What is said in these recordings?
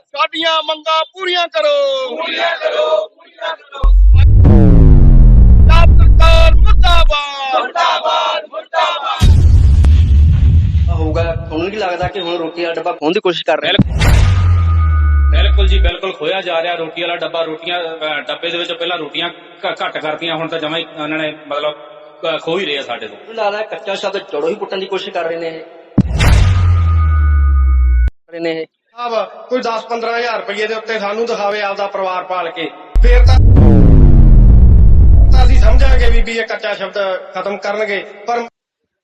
ਸਾਡੀਆਂ ਮੰਗਾਂ ਪੂਰੀਆਂ ਕਰੋ। ਪੂਰੀਆਂ ਕਰੋ ਪੂਰੀਆਂ ਕਰੋ। ਸਰਕਾਰ ਮੁਰਦਾਬਾਦ। ਮੁਰਦਾਬਾਦ ਮੁਰਦਾਬਾਦ। ਹੋਊਗਾ ਤੁਹਾਨੂੰ ਨਹੀਂ ਲੱਗਦਾ ਕਿ ਹੁਣ ਰੋਟੀ ਦਾ ਡੱਬਾ ਖੋਹਣ ਦੀ ਕੋਸ਼ਿਸ਼ ਕਰ ਰਹੇ? ਬਿਲਕੁਲ ਜੀ ਬਿਲਕੁਲ ਖੋਇਆ ਜਾ ਰਿਹਾ ਰੋਟੀ ਵਾਲਾ ਡੱਬਾ। ਰੋਟੀਆਂ ਡੱਬੇ ਦੇ ਵਿੱਚ ਪਹਿਲਾਂ ਰੋਟੀਆਂ ਘੱਟ ਕਰਤੀਆਂ ਹੁਣ ਤਾਂ ਜਮਾ ਹੀ ਉਹਨਾਂ ਨੇ ਮਤਲਬ ਖੋਹ ਹੀ ਰਹੇ ਆ ਸਾਡੇ ਤੋਂ। ਲੱਗਦਾ ਕੱਚਾ ਸ਼ਬਦ ਜੜੋਂ ਹੀ ਪੁੱਟਣ ਦੀ ਕੋਸ਼ਿਸ਼ ਕਰ ਰਹੇ ਨੇ ਇਹ। ਸਾਹਿਬ ਕੋਈ 10-15000 ਰੁਪਏ ਦੇ ਉੱਤੇ ਸਾਨੂੰ ਦਿਖਾਵੇ ਆਪਦਾ ਪਰਿਵਾਰ ਪਾਲ ਕੇ। ਫੇਰ ਤਾਂ ਅਸੀਂ ਸਮਝਾਂਗੇ ਵੀ ਵੀ ਇਹ ਕੱਚਾ ਸ਼ਬਦ ਖਤਮ ਕਰਨਗੇ ਪਰ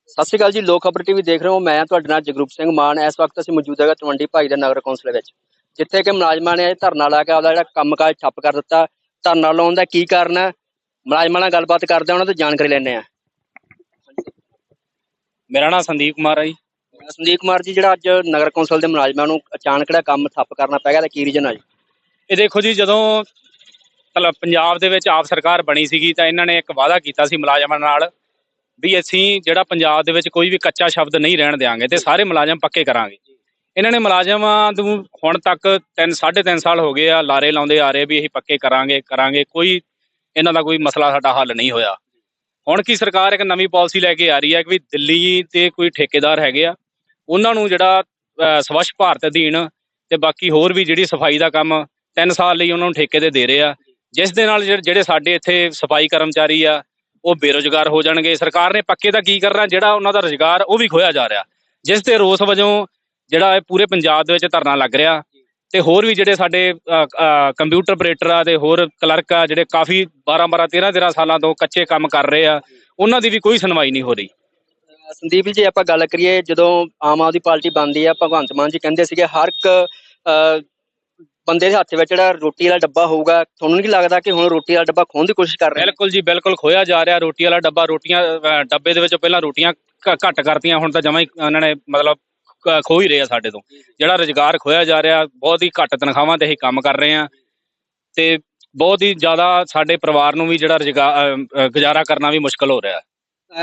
ਸਤਿ ਸ਼੍ਰੀ ਅਕਾਲ ਜੀ ਲੋਕ ਖਬਰ ਟੀਵੀ ਦੇਖ ਰਹੇ ਹੋ। ਮੈਂ ਤੁਹਾਡੇ ਨਾਲ ਜਗਰੂਪ ਸਿੰਘ ਮਾਨ। ਇਸ ਵਕਤ ਅਸੀਂ ਮੌਜੂਦ ਹੈਗਾ ਤਲਵੰਡੀ ਭਾਈ ਦਾ ਨਗਰ ਕੌਂਸਲ ਵਿੱਚ ਜਿੱਥੇ ਕਿ ਮੁਲਾਜ਼ਮਾਂ ਨੇ ਧਰਨਾ ਲਾ ਕੇ ਆਪਦਾ ਜਿਹੜਾ ਕੰਮਕਾਜ ਠੱਪ ਕਰ ਦਿੱਤਾ। ਧਰਨਾ ਲਾਉਣ ਦਾ ਕੀ ਕਾਰਨ ਹੈ? ਮੁਲਾਜ਼ਮਾਂ ਨਾਲ ਗੱਲਬਾਤ ਕਰਦੇ ਹਾਂ ਉਹਨਾਂ ਤੋਂ ਜਾਣਕਾਰੀ ਲੈਂਦੇ ਆ ਮੇਰਾ ਨਾਮ ਸੰਦੀਪ ਕੁਮਾਰ ਹੈ ਜੀ। ਸੰਦੀਪ ਕੁਮਾਰ ਜੀ, ਜਿਹੜਾ ਅੱਜ ਨਗਰ ਕੌਂਸਲ ਦੇ ਮੁਲਾਜ਼ਮਾਂ ਨੂੰ ਅਚਾਨਕ ਜਿਹੜਾ ਕੰਮ ਠੱਪ ਕਰਨਾ ਪੈ ਗਿਆ, ਤਾਂ ਕੀ ਰੀਜਨ ਆ ਜੀ? ਇਹ ਦੇਖੋ ਜੀ, ਜਦੋਂ ਮਤਲਬ ਪੰਜਾਬ ਦੇ ਵਿੱਚ ਆਪ ਸਰਕਾਰ ਬਣੀ ਸੀਗੀ, ਤਾਂ ਇਹਨਾਂ ਨੇ ਇੱਕ ਵਾਅਦਾ ਕੀਤਾ ਸੀ ਮੁਲਾਜ਼ਮਾਂ ਨਾਲ ਵੀ ਅਸੀਂ ਜਿਹੜਾ ਪੰਜਾਬ ਦੇ ਵਿੱਚ ਕੋਈ ਵੀ ਕੱਚਾ ਸ਼ਬਦ ਨਹੀਂ ਰਹਿਣ ਦੇਵਾਂਗੇ ਤੇ ਸਾਰੇ ਮੁਲਾਜ਼ਮ ਪੱਕੇ ਕਰਾਂਗੇ। ਇਹਨਾਂ ਨੇ ਮੁਲਾਜ਼ਮਾਂ ਨੂੰ ਹੁਣ ਤੱਕ 3 3.5 ਸਾਲ ਹੋ ਗਏ ਆ, ਲਾਰੇ ਲਾਉਂਦੇ ਆ ਰਹੇ ਵੀ ਅਸੀਂ ਪੱਕੇ ਕਰਾਂਗੇ ਕਰਾਂਗੇ, ਕੋਈ ਇਹਨਾਂ ਦਾ ਕੋਈ ਮਸਲਾ ਸਾਡਾ ਹੱਲ ਨਹੀਂ ਹੋਇਆ। ਹੁਣ ਕੀ ਸਰਕਾਰ ਇੱਕ ਨਵੀਂ ਪਾਲਿਸੀ ਲੈ ਕੇ ਆ ਰਹੀ ਹੈ ਕਿ ਵੀ ਦਿੱਲੀ ਤੇ ਕੋਈ ਠੇਕੇਦਾਰ ਹੈਗੇ ਆ ਉਹਨਾਂ ਨੂੰ ਜਿਹੜਾ ਸਵੱਛ ਭਾਰਤ ਅਧੀਨ ਤੇ ਬਾਕੀ ਹੋਰ ਵੀ ਜਿਹੜੀ ਸਫ਼ਾਈ ਦਾ ਕੰਮ 3 ਸਾਲ ਲਈ ਉਹਨਾਂ ਨੂੰ ਠੇਕੇ ਤੇ ਦੇ ਰਹੇ ਆ, ਜਿਸ ਦੇ ਨਾਲ ਜਿਹੜੇ ਜਿਹੜੇ ਸਾਡੇ ਇੱਥੇ ਸਫ਼ਾਈ ਕਰਮਚਾਰੀ ਆ, ਉਹ ਬੇਰੋਜ਼ਗਾਰ ਹੋ ਜਾਣਗੇ। ਸਰਕਾਰ ਨੇ ਪੱਕੇ ਤਾਂ ਕੀ ਕਰਨਾ, ਜਿਹੜਾ ਉਹਨਾਂ ਦਾ ਰੋਜ਼ਗਾਰ ਉਹ ਵੀ ਖੋਇਆ ਜਾ ਰਿਹਾ। ਜਿਸ 'ਤੇ ਰੋਸ ਵਜੋਂ ਜਿਹੜਾ ਇਹ ਪੂਰੇ ਪੰਜਾਬ ਦੇ ਵਿੱਚ ਧਰਨਾ ਲੱਗ ਰਿਹਾ ਤੇ ਹੋਰ ਵੀ ਜਿਹੜੇ ਸਾਡੇ ਕੰਪਿਊਟਰ ਆਪਰੇਟਰ ਆ ਤੇ ਹੋਰ ਕਲਰਕ ਆ, ਜਿਹੜੇ ਕਾਫੀ 12 12 13 13 ਸਾਲਾਂ ਤੋਂ ਕੱਚੇ ਕੰਮ ਕਰ ਰਹੇ ਆ, ਉਹਨਾਂ ਦੀ ਵੀ ਕੋਈ ਸੁਣਵਾਈ ਨਹੀਂ ਹੋ ਰਹੀ। ਸੰਦੀਪ ਜੀ ਆਪਾਂ ਗੱਲ ਕਰੀਏ ਜਦੋਂ ਆਮ ਆਦਮੀ ਪਾਰਟੀ ਬਣਦੀ ਆ ਭਗਵੰਤ ਮਾਨ ਜੀ ਕਹਿੰਦੇ ਸੀਗੇ ਹਰ ਇੱਕ ਬੰਦੇ ਦੇ ਹੱਥ ਵਿੱਚ ਜਿਹੜਾ ਰੋਟੀ ਵਾਲਾ ਡੱਬਾ ਹੋਊਗਾ ਤੁਹਾਨੂੰ ਨਹੀਂ ਲੱਗਦਾ ਕਿ ਹੁਣ ਰੋਟੀ ਵਾਲਾ ਡੱਬਾ ਖੋਹਣ ਦੀ ਕੋਸ਼ਿਸ਼ ਕਰ ਰਹੇ ਬਿਲਕੁਲ ਜੀ ਬਿਲਕੁਲ ਖੋਇਆ ਜਾ ਰਿਹਾ ਰੋਟੀ ਵਾਲਾ ਡੱਬਾ ਰੋਟੀਆਂ ਡੱਬੇ ਦੇ ਵਿੱਚ ਪਹਿਲਾਂ ਰੋਟੀਆਂ ਘੱਟ ਕਰਤੀਆਂ ਹੁਣ ਤਾਂ ਜਮਾ ਹੀ ਉਹਨਾਂ ਨੇ ਮਤਲਬ ਖੋਹ ਹੀ ਰਹੇ ਆ ਸਾਡੇ ਤੋਂ। ਜਿਹੜਾ ਰੁਜ਼ਗਾਰ ਖੋਇਆ ਜਾ ਰਿਹਾ ਬਹੁਤ ਹੀ ਘੱਟ ਤਨਖਾਹਾਂ ਤੇ ਅਸੀਂ ਕੰਮ ਕਰ ਰਹੇ ਆ ਤੇ ਬਹੁਤ ਹੀ ਜ਼ਿਆਦਾ ਸਾਡੇ ਪਰਿਵਾਰ ਨੂੰ ਵੀ ਜਿਹੜਾ ਰੁਜ਼ਗਾਰ ਗੁਜ਼ਾਰਾ ਕਰਨਾ ਵੀ ਮੁਸ਼ਕਲ ਹੋ ਰਿਹਾ।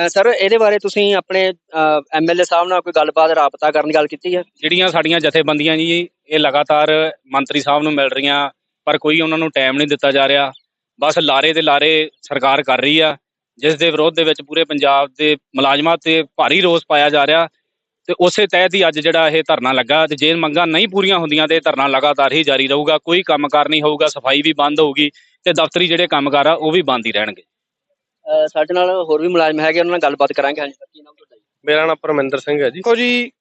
ਸਰ ਇਹਦੇ ਬਾਰੇ ਤੁਸੀਂ ਆਪਣੇ ਐਮਐਲਏ ਸਾਹਿਬ ਨਾਲ ਕੋਈ ਗੱਲਬਾਤ, ਰਾਬਤਾ ਕਰਨ ਦੀ ਗੱਲ ਕੀਤੀ ਹੈ? ਜਿਹੜੀਆਂ ਸਾਡੀਆਂ ਜਥੇਬੰਦੀਆਂ ਜੀ, ਇਹ ਲਗਾਤਾਰ ਮੰਤਰੀ ਸਾਹਿਬ ਨੂੰ ਮਿਲ ਰਹੀਆਂ, ਪਰ ਕੋਈ ਉਹਨਾਂ ਨੂੰ ਟਾਈਮ ਨਹੀਂ ਦਿੱਤਾ ਜਾ ਰਿਹਾ। ਬਸ ਲਾਰੇ ਤੇ ਲਾਰੇ ਸਰਕਾਰ ਕਰ ਰਹੀ ਆ, ਜਿਸ ਦੇ ਵਿਰੋਧ ਦੇ ਵਿੱਚ ਪੂਰੇ ਪੰਜਾਬ ਦੇ ਮੁਲਾਜ਼ਮਾਂ ਤੇ ਭਾਰੀ ਰੋਸ ਪਾਇਆ ਜਾ ਰਿਹਾ। ਤੇ ਉਸੇ ਤਹਿਤ ਹੀ ਅੱਜ ਜਿਹੜਾ ਇਹ ਧਰਨਾ ਲੱਗਾ, ਤੇ ਜੇ ਮੰਗਾਂ ਨਹੀਂ ਪੂਰੀਆਂ ਹੁੰਦੀਆਂ, ਤੇ ਧਰਨਾ ਲਗਾਤਾਰ ਹੀ ਜਾਰੀ ਰਹੂਗਾ। ਕੋਈ ਕੰਮਕਾਰ ਨਹੀਂ ਹੋਊਗਾ, ਸਫ਼ਾਈ ਵੀ ਬੰਦ ਹੋਊਗੀ, ਤੇ ਦਫ਼ਤਰੀ ਜਿਹੜੇ ਕੰਮਕਾਰ ਆ, ਉਹ ਵੀ ਬੰਦ ਹੀ ਰਹਿਣਗੇ। ਅਹ ਸਾਡੇ ਨਾਲ ਹੋਰ ਵੀ ਮੁਲਾਜ਼ਮ ਹੈਗੇ ਉਹਨਾਂ ਨਾਲ ਗੱਲਬਾਤ ਕਰਾਂਗੇ। ਹਾਂਜੀ ਸਰ ਕੀ ਨਾਮ ਤੁਹਾਡਾ ਜੀ। ਮੇਰਾ ਨਾਮ ਪਰਮਿੰਦਰ ਸਿੰਘ ਹੈ ਜੀ। ਦੇਖੋ ਜੀ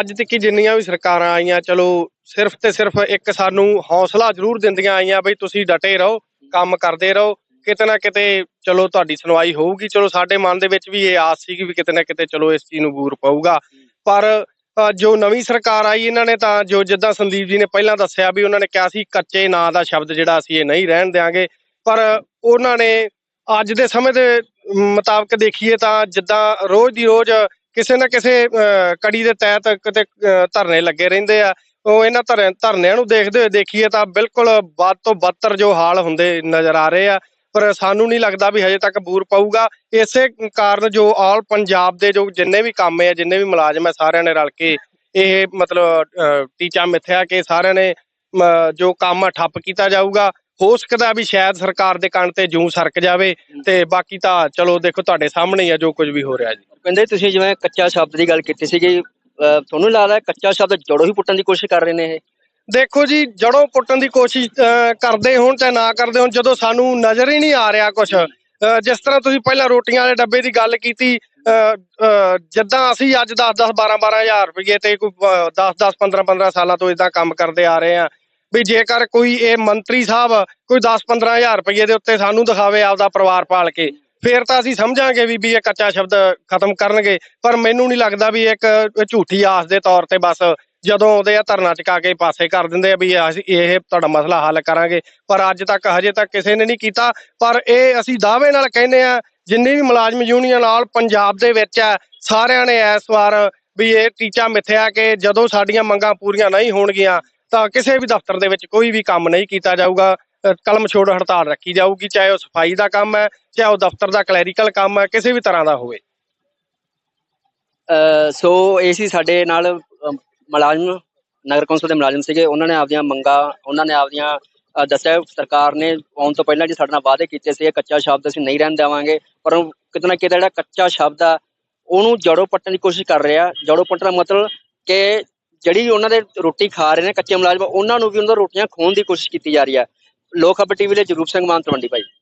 ਅੱਜ ਤੱਕ ਜਿੰਨੀਆਂ ਵੀ ਸਰਕਾਰਾਂ ਆਈਆਂ ਚਲੋ ਸਿਰਫ ਤੇ ਸਿਰਫ ਇੱਕ ਸਾਨੂੰ ਹੌਸਲਾ ਜ਼ਰੂਰ ਦਿੰਦੀਆਂ ਆਈਆਂ ਬਈ ਤੁਸੀਂ ਡਟੇ ਰਹੋ ਕੰਮ ਕਰਦੇ ਰਹੋ। ਕਿਤੇ ਨਾ ਕਿਤੇ ਚਲੋ ਤੁਹਾਡੀ ਸੁਣਵਾਈ ਹੋਊਗੀ। ਚਲੋ ਸਾਡੇ ਮਨ ਦੇ ਵਿੱਚ ਵੀ ਇਹ ਆਸ ਸੀ ਕਿ ਵੀ ਕਿਤੇ ਨਾ ਕਿਤੇ ਚਲੋ ਇਸ ਚੀਜ਼ ਨੂੰ ਬੂਰ ਪਊਗਾ। ਪਰ ਅ, ਜੋ ਨਵੀਂ ਸਰਕਾਰ ਆਈ ਇਹਨਾਂ ਨੇ ਤਾਂ ਜੋ ਜਿੱਦਾਂ ਸੰਦੀਪ ਜੀ ਨੇ ਪਹਿਲਾਂ ਦੱਸਿਆ ਵੀ ਉਹਨਾਂ ਨੇ ਕਿਹਾ ਸੀ ਕੱਚੇ ਨਾਂ ਦਾ ਸ਼ਬਦ ਜਿਹੜਾ ਅਸੀਂ ਇਹ ਨਹੀਂ ਰਹਿਣ ਦੇਵਾਂਗੇ ਪਰ ਉਹਨਾਂ ਨੇ ਅੱਜ ਦੇ ਸਮੇਂ ਦੇ ਮੁਤਾਬਕ ਦੇਖੀਏ ਤਾਂ ਜਿੱਦਾਂ ਰੋਜ਼ ਦੀ ਰੋਜ਼ ਕਿਸੇ ਨਾ ਕਿਸੇ ਕੜੀ ਦੇ ਤਹਿਤ ਕਿਤੇ ਧਰਨੇ ਲੱਗੇ ਰਹਿੰਦੇ ਆ। ਉਹ ਇਹਨਾਂ ਧਰ- ਧਰਨਿਆਂ ਨੂੰ ਦੇਖਦੇ ਹੋਏ ਦੇਖੀਏ ਤਾਂ ਬਿਲਕੁਲ ਵੱਧ ਤੋਂ ਬੱਤਰ ਜੋ ਹਾਲ ਹੁੰਦੇ ਨਜ਼ਰ ਆ ਰਹੇ ਆ। ਪਰ ਸਾਨੂੰ ਨਹੀਂ ਲੱਗਦਾ ਵੀ ਹਜੇ ਤੱਕ ਬੂਰ ਪਊਗਾ। ਇਸੇ ਕਾਰਨ ਜੋ ਆਲ ਪੰਜਾਬ ਦੇ ਜੋ ਜਿੰਨੇ ਵੀ ਕੰਮ ਆ ਜਿੰਨੇ ਵੀ ਮੁਲਾਜ਼ਮ ਆ ਸਾਰਿਆਂ ਨੇ ਰਲ ਕੇ ਇਹ ਮਤਲਬ ਟੀਚਾ ਮਿੱਥਿਆ ਕਿ ਸਾਰਿਆਂ ਨੇ ਮ, ਜੋ ਕੰਮ ਆ ਠੱਪ ਕੀਤਾ ਜਾਊਗਾ। ਹੋ ਸਕਦਾ ਵੀ ਸ਼ਾਇਦ ਸਰਕਾਰ ਦੇ ਕੰਨ ਤੇ ਜੂੰ ਸਰਕ ਜਾਵੇ ਤੇ ਬਾਕੀ ਤਾਂ ਚਲੋ ਦੇਖੋ ਤੁਹਾਡੇ ਸਾਹਮਣੇ ਹੀ ਆ ਜੋ ਕੁਝ ਵੀ ਹੋ ਰਿਹਾ ਜੀ। ਕਹਿੰਦੇ ਤੁਸੀਂ ਜਿਵੇਂ ਕੱਚਾ ਸ਼ਬਦ ਦੀ ਗੱਲ ਕੀਤੀ ਸੀਗੀ ਤੁਹਾਨੂੰ ਲੱਗਦਾ ਕੱਚਾ ਸ਼ਬਦ ਜੜੋਂ ਹੀ ਪੁੱਟਣ ਦੀ ਕੋਸ਼ਿਸ਼ ਕਰ ਰਹੇ ਨੇ ਇਹ? ਦੇਖੋ ਜੀ ਜੜੋਂ ਪੁੱਟਣ ਦੀ ਕੋਸ਼ਿਸ਼ ਕਰਦੇ ਹੋਣ ਤੇ ਨਾ ਕਰਦੇ ਹੋਣ ਜਦੋਂ ਸਾਨੂੰ ਨਜ਼ਰ ਹੀ ਨਹੀਂ ਆ ਰਿਹਾ ਕੁਝ ਜਿਸ ਤਰ੍ਹਾਂ ਤੁਸੀਂ ਪਹਿਲਾਂ ਰੋਟੀਆਂ ਵਾਲੇ ਡੱਬੇ ਦੀ ਗੱਲ ਕੀਤੀ ਜਿੱਦਾਂ ਅਸੀਂ ਅੱਜ 10 10 12 12000 ਰੁਪਏ ਤੇ ਕੋਈ 10 10 15 15 ਸਾਲਾਂ ਤੋਂ ਇਦਾਂ ਕੰਮ ਕਰਦੇ ਆ ਰਹੇ ਆ ਵੀ ਜੇਕਰ ਕੋਈ ਇਹ ਮੰਤਰੀ ਸਾਹਿਬ ਕੋਈ 10 15000 ਰੁਪਏ ਦੇ ਉੱਤੇ ਸਾਨੂੰ ਦਿਖਾਵੇ ਆਪਦਾ ਪਰਿਵਾਰ ਪਾਲ ਕੇ, ਫੇਰ ਤਾਂ ਅਸੀਂ ਸਮਝਾਂਗੇ ਵੀ ਵੀ ਇਹ ਕੱਚਾ ਸ਼ਬਦ ਖਤਮ ਕਰਨਗੇ। ਪਰ ਮੈਨੂੰ ਨਹੀਂ ਲੱਗਦਾ ਵੀ ਇੱਕ ਝੂਠੀ ਆਸ ਦੇ ਤੌਰ ਤੇ ਬਸ ਜਦੋਂ ਆਉਂਦੇ ਆ ਧਰਨਾ ਚਕਾ ਕੇ ਪਾਸੇ ਕਰ ਦਿੰਦੇ ਆ ਵੀ ਅਸੀਂ, ਇਹ ਤੁਹਾਡਾ ਮਸਲਾ ਹੱਲ ਕਰਾਂਗੇ। ਪਰ ਅੱਜ ਤੱਕ ਹਜੇ ਤੱਕ ਕਿਸੇ ਨੇ ਨਹੀਂ ਕੀਤਾ। ਪਰ ਇਹ ਅਸੀਂ ਦਾਅਵੇ ਨਾਲ ਕਹਿੰਦੇ ਆ, ਜਿੰਨੇ ਵੀ ਮੁਲਾਜ਼ਮ ਯੂਨੀਅਨ ਨਾਲ ਪੰਜਾਬ ਦੇ ਵਿੱਚ ਹੈ ਸਾਰਿਆਂ ਨੇ ਇਸ ਵਾਰ ਵੀ ਇਹ ਟੀਚਾ ਮਿੱਥਿਆ ਕਿ ਜਦੋਂ ਸਾਡੀਆਂ ਮੰਗਾਂ ਪੂਰੀਆਂ ਨਹੀਂ ਹੋਣਗੀਆਂ ਤਾਂ ਕਿਸੇ ਵੀ ਦਫ਼ਤਰ ਦੇ ਵਿੱਚ ਕੋਈ ਵੀ ਕੰਮ ਨਹੀਂ ਕੀਤਾ ਜਾਊਗਾ। ਕਲਮ ਛੋੜ ਹੜਤਾਲ ਰੱਖੀ ਜਾਊਗੀ, ਚਾਹੇ ਉਹ ਸਫ਼ਾਈ ਦਾ ਕੰਮ ਹੈ, ਚਾਹੇ ਉਹ ਦਫ਼ਤਰ ਦਾ ਕਲੈਰੀਕਲ ਕੰਮ ਹੈ, ਕਿਸੇ ਵੀ ਤਰ੍ਹਾਂ ਦਾ ਹੋਵੇ। ਸੋ ਇਹ ਸੀ ਸਾਡੇ ਨਾਲ ਮੁਲਾਜ਼ਮ, ਨਗਰ ਕੌਂਸਲ ਦੇ ਮੁਲਾਜ਼ਮ ਸੀਗੇ। ਉਹਨਾਂ ਨੇ ਆਪਦੀਆਂ ਮੰਗਾਂ, ਉਹਨਾਂ ਨੇ ਆਪਦੀਆਂ ਦੱਸਿਆ ਸਰਕਾਰ ਨੇ ਆਉਣ ਤੋਂ ਪਹਿਲਾਂ ਜੀ ਸਾਡੇ ਨਾਲ ਵਾਅਦੇ ਕੀਤੇ ਸੀ ਕੱਚਾ ਸ਼ਬਦ ਅਸੀਂ ਨਹੀਂ ਰਹਿਣ ਦੇਵਾਂਗੇ। ਪਰ ਕਿਤੇ ਨਾ ਕਿਤੇ ਜਿਹੜਾ ਕੱਚਾ ਸ਼ਬਦ ਆ, ਉਹਨੂੰ ਜੜੋਂ ਪੱਟਣ ਦੀ ਕੋਸ਼ਿਸ਼ ਕਰ ਰਿਹਾ। ਜੜੋਂ ਪੱਟਣ ਦਾ ਮਤਲਬ ਕਿ ਜਿਹੜੀ ਉਹਨਾਂ ਦੇ ਰੋਟੀ ਖਾ ਰਹੇ ਨੇ ਕੱਚੇ ਮੁਲਾਜ਼ਮ, ਉਹਨਾਂ ਨੂੰ ਵੀ ਉਹਨਾਂ ਦੀਆਂ ਰੋਟੀਆਂ ਖੋਣ ਦੀ ਕੋਸ਼ਿਸ਼ ਕੀਤੀ ਜਾ ਰਹੀ ਹੈ। ਲੋਕ ਖਬਰ ਟੀਵੀ ਲਈ ਜਰੂਪ ਸਿੰਘ ਮਾਨ ਤਲਵੰਡੀ ਭਾਈ।